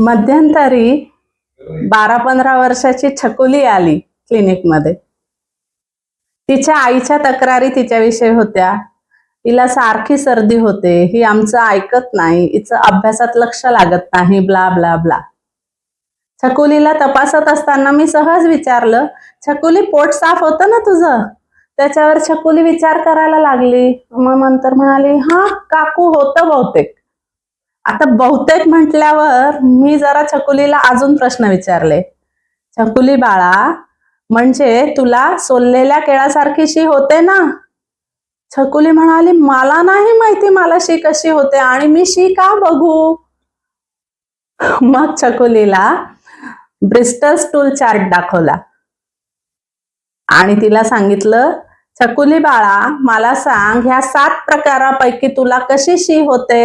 मध्यंतरी बारा पंधरा वर्षाची छकुली आली क्लिनिकमध्ये. तिच्या आईच्या तक्रारी तिच्याविषयी होत्या. हिला सारखी सर्दी होते. ही आमचं ऐकत नाही. हिचं अभ्यासात लक्ष लागत नाही. Blah blah blah. छकुलीला तपासत असताना मी सहज विचारलं छकुली पोट साफ होतं ना तुझं? त्याच्यावर छकुली विचार करायला लागली. मग नंतर म्हणाली हा काकू होतं बहुतेक. आता बहुतेक म्हटल्यावर मी जरा छकुलीला अजून प्रश्न विचारले. छकुली बाळा म्हणजे तुला सोललेल्या केळासारखी शी होते ना? छकुली म्हणाली मला नाही माहिती मला शी कशी होते आणि मी शी का बघू? मग छकुलीला ब्रिस्टल स्टूल चार्ट दाखवला. आणि तिला सांगितलं छकुली बाळा मला सांग ह्या सात प्रकारापैकी तुला कशी शी होते?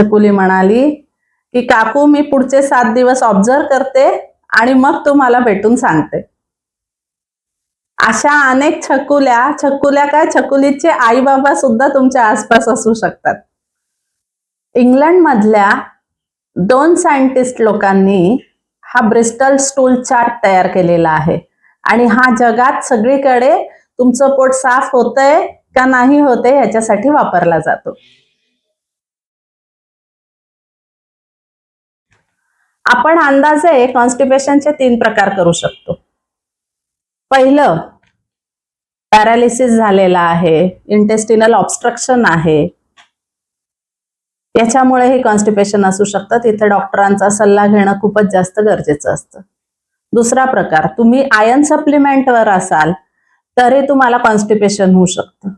छकुली म्हणाली की काकू मी पुढचे सात दिवस ऑब्झर्व करते आणि मग तुम्हाला भेटून सांगते. अशा अनेक छकुल्या छकुल्या काय? छकुलीचे आई बाबा सुद्धा तुमच्या आसपास असू शकतात. इंग्लंड मधल्या दोन सायंटिस्ट लोकांनी हा ब्रिस्टल स्टूल चार्ट तयार केलेला आहे. आणि हा जगात सगळीकडे तुमचं पोट साफ होतंय का नाही होते याच्यासाठी वापरला जातो. आपण अंदाजे कॉन्स्टिपेशनचे तीन प्रकार करू शकतो. पहिलं पॅरालिसिस झालेला आहे इंटेस्टिनल ऑब्स्ट्रक्शन आहे. याच्यामुळे हे कॉन्स्टिपेशन असू शकतं. तिथे डॉक्टरांचा सल्ला घेणं खूपच जास्त गरजेचं असतं. दुसरा प्रकार तुम्ही आयन सप्लिमेंटवर असाल तरी तुम्हाला कॉन्स्टिपेशन होऊ शकतं.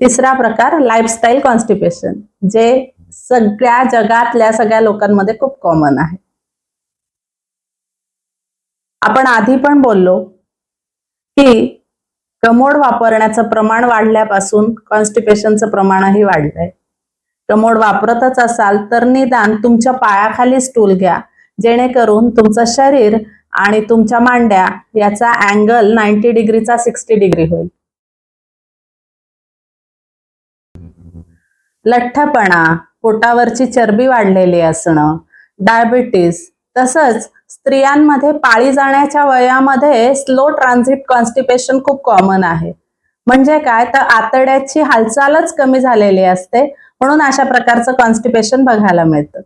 तिसरा प्रकार लाईफस्टाईल कॉन्स्टिपेशन जे सगळ्या जगातल्या सगळ्या लोकांमध्ये खूप कॉमन आहे. आपण आधी पण बोललो की कमोड वापरण्याचं प्रमाण वाढल्यापासून कॉन्स्टिपेशनचं प्रमाणही वाढलंय. कमोड वापरतच असाल तर निदान तुमच्या पायाखाली स्टूल घ्या. जेणेकरून तुमचं शरीर आणि तुमच्या मांड्या याचा अँगल नाईन्टी डिग्रीचा सिक्स्टी डिग्री होईल. लठ्ठपणा पोटावरची चरबी वाढलेली असणं डायबिटीस तसंच स्त्रियांमध्ये पाळी जाण्याच्या वयामध्ये स्लो ट्रान्झिट कॉन्स्टिपेशन खूप कॉमन आहे. म्हणजे काय? तर आतड्याची हालचालच कमी झालेली असते म्हणून अशा प्रकारचं कॉन्स्टिपेशन बघायला मिळतं.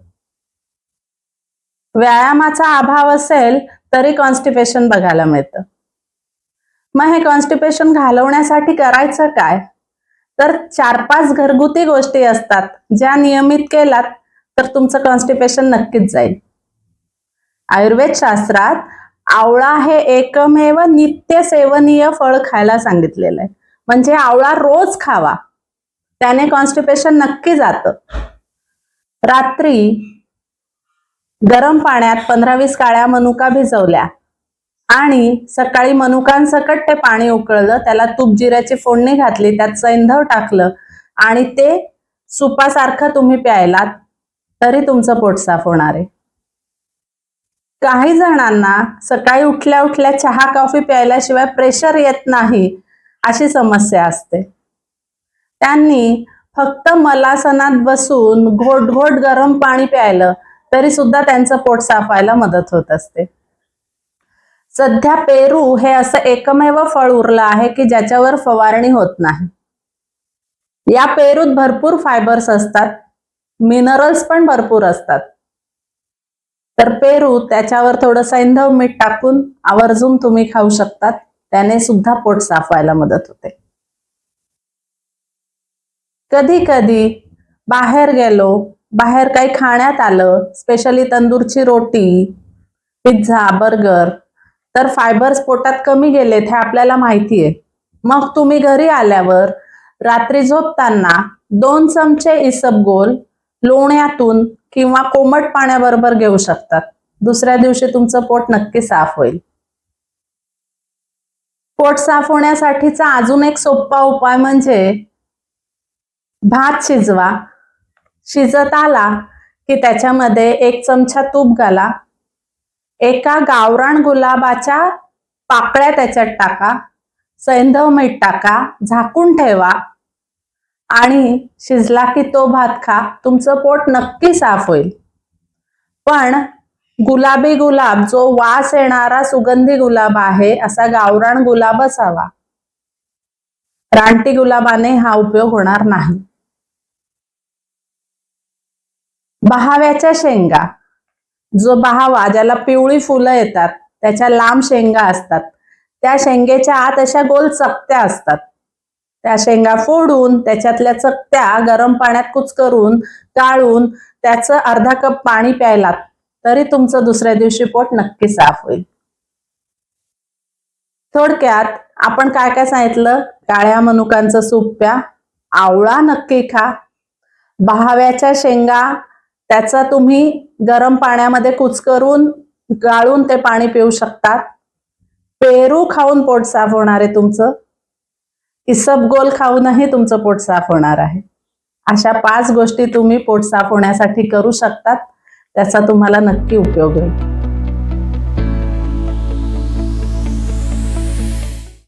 व्यायामाचा अभाव असेल तरी कॉन्स्टिपेशन बघायला मिळतं. मग हे कॉन्स्टिपेशन घालवण्यासाठी करायचं काय? तर चार पाच घरगुती गोष्टी असतात. ज्या नियमित केलात तर तुमचं कॉन्स्टिपेशन नक्कीच जाईल. आयुर्वेद शास्त्रात आवळा हे एकमेव नित्य सेवनीय फळ खायला सांगितलेलं आहे. म्हणजे आवळा रोज खावा. त्याने कॉन्स्टिपेशन नक्की जातं. रात्री गरम पाण्यात पंधरा वीस काळ्या मनुका भिजवल्या. आणि सकाळी मनुकांसकट ते पाणी उकळलं त्याला तूप जिऱ्याची फोडणी घातली त्यात सैंधव टाकलं आणि ते सुपासारखं तुम्ही प्यायलात तरी तुमचं पोट साफ होणार आहे. काही जणांना सकाळी उठल्या उठल्या चहा कॉफी प्यायल्याशिवाय प्रेशर येत नाही अशी समस्या असते. त्यांनी फक्त मलासनात बसून घोट घोट गरम पाणी प्यायलं तरी सुद्धा त्यांचं पोट साफ व्हायला मदत होत असते. सध्या पेरू हे असं एकमेव फळ उरलं आहे की ज्याच्यावर फवारणी होत नाही. या पेरूत भरपूर फायबर्स असतात मिनरल्स पण भरपूर असतात. तर पेरू त्याच्यावर थोडं सैंधव मीठ टाकून आवर्जून तुम्ही खाऊ शकतात त्याने सुद्धा पोट साफ व्हायला मदत होते. कधी कधी बाहेर गेलो बाहेर काही खाण्यात आलं स्पेशली तंदूरची रोटी पिझ्झा बर्गर तर फायबर्स पोटात कमी गेलेत हे आपल्याला माहिती आहे मग तुम्ही घरी आल्यावर रात्री झोपताना दोन चमचे इसबगोल लोण्यातून किंवा कोमट पाण्याबरोबर घेऊ शकतात. दुसऱ्या दिवशी तुमचं पोट नक्की साफ होईल. पोट साफ होण्यासाठीचा अजून एक सोपा उपाय म्हणजे भात शिजवा. शिजत आला की त्याच्यामध्ये एक चमचा तूप घाला. एका गावरान गुलाबाच्या पाकळ्या त्याच्यात टाका सैंधव मीठ टाका झाकून ठेवा आणि शिजला की तो भात खा तुमचं पोट नक्की साफ होईल. पण गुलाबी गुलाब जो वास येणारा सुगंधी गुलाब आहे असा गावरान गुलाबच हवा रानटी गुलाबाने हा उपयोग होणार नाही. बहाव्याच्या शेंगा. जो बहावा ज्याला पिवळी फुलं येतात त्याच्या लांब शेंगा असतात. त्या शेंगेच्या आत अशा गोल चकत्या असतात. त्या शेंगा फोडून त्याच्यातल्या चकत्या गरम पाण्यात कुचकरून गाळून त्याचं अर्धा कप पाणी प्यायलात तरी तुमचं दुसऱ्या दिवशी पोट नक्की साफ होईल. थोडक्यात आपण काय काय सांगितलं? काळ्या मनुकांचं सूप प्या आवळा नक्की खा. बहाव्याच्या शेंगा त्याचा तुम्ही गरम पाण्यामध्ये कुचकरून गाळून ते पाणी पिऊ शकतात. पेरू खाऊन पोट साफ होणार आहे तुमचं. इसबगोल खाऊनही तुमचं पोट साफ होणार आहे. अशा पाच गोष्टी तुम्ही पोट साफ होण्यासाठी करू शकतात. त्याचा तुम्हाला नक्की उपयोग होईल.